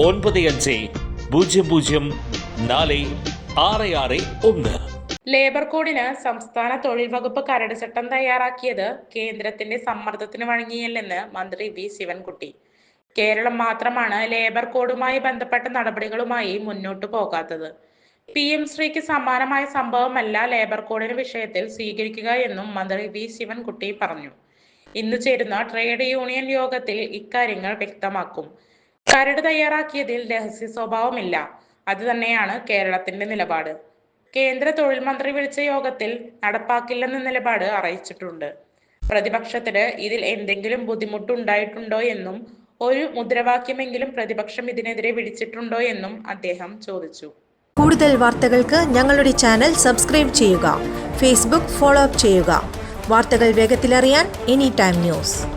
ഒൻപത് അഞ്ച് പൂജ്യം പൂജ്യം നാല് ആറ് ആറ് ഒന്ന്. ലേബർ കോഡിന് സംസ്ഥാന തൊഴിൽ വകുപ്പ് കരട് ചട്ടം തയ്യാറാക്കിയത് കേന്ദ്രത്തിന്റെ സമ്മർദ്ദത്തിന് വഴങ്ങിയല്ലെന്ന് മന്ത്രി വി ശിവൻകുട്ടി. കേരളം മാത്രമാണ് ലേബർ കോഡുമായി ബന്ധപ്പെട്ട നടപടികളുമായി മുന്നോട്ടു പോകാത്തത്. പി എം ശ്രീക്ക് സമാനമായ സംഭവമല്ല ലേബർ കോഡിന് വിഷയത്തിൽ സ്വീകരിക്കുക എന്നും മന്ത്രി വി ശിവൻകുട്ടി പറഞ്ഞു. ഇന്ന് ചേരുന്ന ട്രേഡ് യൂണിയൻ യോഗത്തിൽ ഇക്കാര്യങ്ങൾ വ്യക്തമാക്കും. കരട് തയ്യാറാക്കിയതിൽ രഹസ്യ സ്വഭാവമില്ല. അത് തന്നെയാണ് കേരളത്തിന്റെ നിലപാട്. കേന്ദ്ര തൊഴിൽ മന്ത്രി വിളിച്ച യോഗത്തിൽ നടപ്പാക്കില്ലെന്ന നിലപാട് അറിയിച്ചിട്ടുണ്ട്. പ്രതിപക്ഷത്തിന് ഇതിൽ എന്തെങ്കിലും ബുദ്ധിമുട്ടുണ്ടായിട്ടുണ്ടോ എന്നും ഒരു മുദ്രാവാക്യമെങ്കിലും പ്രതിപക്ഷം ഇതിനെതിരെ വിളിച്ചിട്ടുണ്ടോ എന്നും അദ്ദേഹം ചോദിച്ചു. കൂടുതൽ വാർത്തകൾക്ക് ഞങ്ങളുടെ ചാനൽ സബ്സ്ക്രൈബ് ചെയ്യുക ഫേസ്ബുക്ക് ഫോളോ അപ്പ് ചെയ്യുക. വാർത്തകൾ വേഗത്തിലറിയാൻ എനി ടൈം ന്യൂസ്.